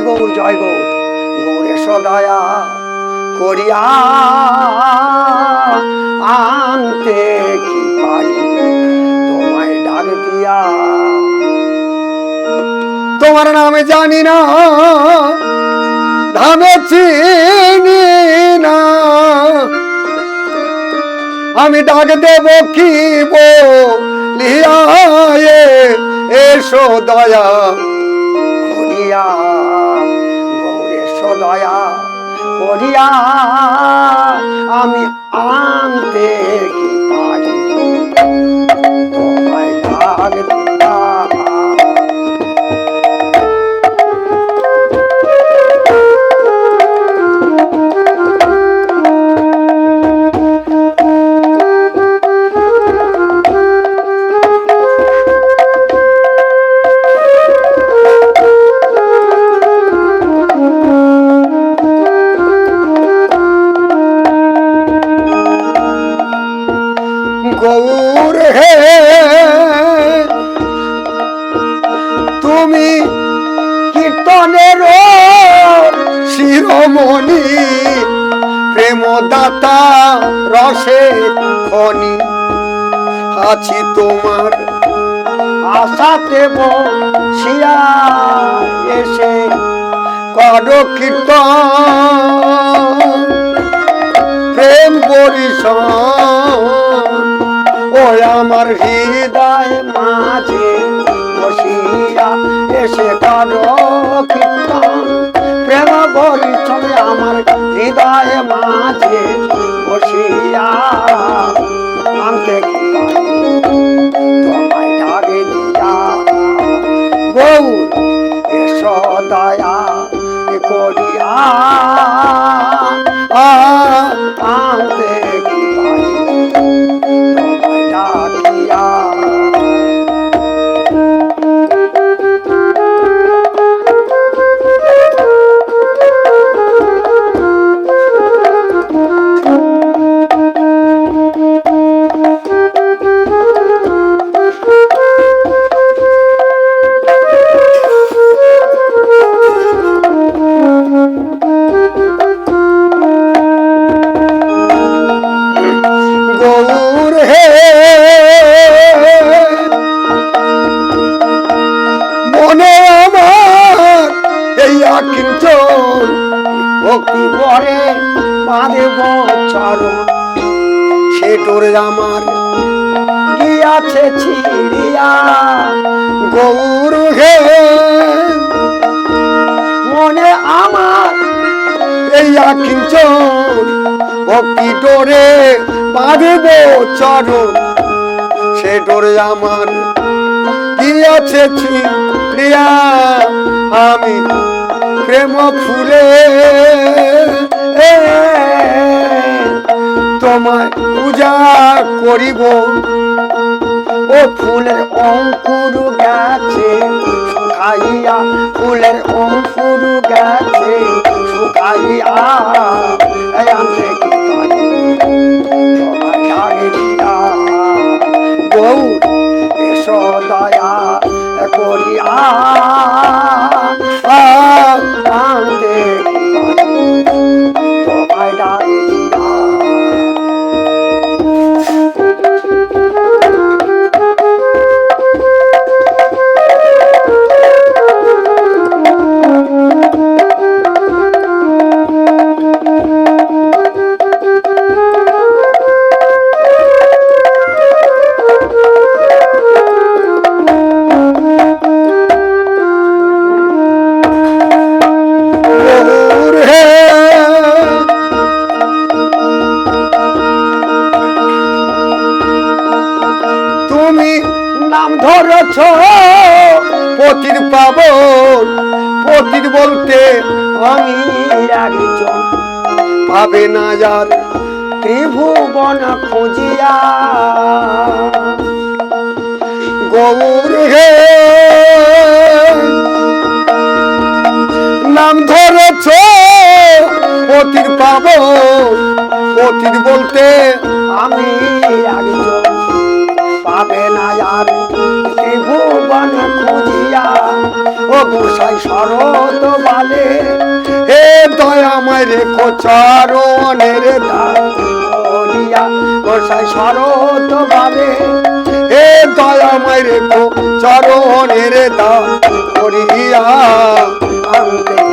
গৌর, জয় গৌর। গৌরে সদয়া করিয়া আনতে কি পারি? তোমায় ডাক দিয়া। তোমার নামে জানি না, ধামে চিনি না। আমি ডাক দেব কি বলিয়া এসো দয়া সদয়া করিয়া আমি আনতে কীর্তনের শিরোমণি, প্রেমদাতা রসে খনি। আছি তোমার আশাতে বসিয়া এসে, কর প্রেম পরিশন ওই আমার হৃদয়। আকিঞ্চল ভক্তি পরে বাঁধব চরণ সে তোরে আমার গিয়াছে ছিড়িয়া গৌর হে মনে আমার এই আকিঞ্চল ভক্তি ডোরে বাঁধব চরণ সে ডোরে আমার কি আছে ছিলিয়া আমি প্রেম ফুলে তোমায় পূজা করিব। ও ফুলের অঙ্কুর গাছে, শুকাইয়া ফুলের অঙ্কুর গাছে, শুকাইয়া গৌর, এসো দয়া করিয়া। ধরেছ পতির পাব পতির বলতে আমি একজন পাবে না যার ত্রিভুবন খুঁজিয়া। গৌর হে, নাম ধরেছ পতির পাব পতির বলতে আমি একজন পাবে গোসাই শরত বালে। এ দয়াময় রেখো দান করিয়া গোসাই শরত বালে। হে দয়াময় রেখো চরণের করিয়া আমি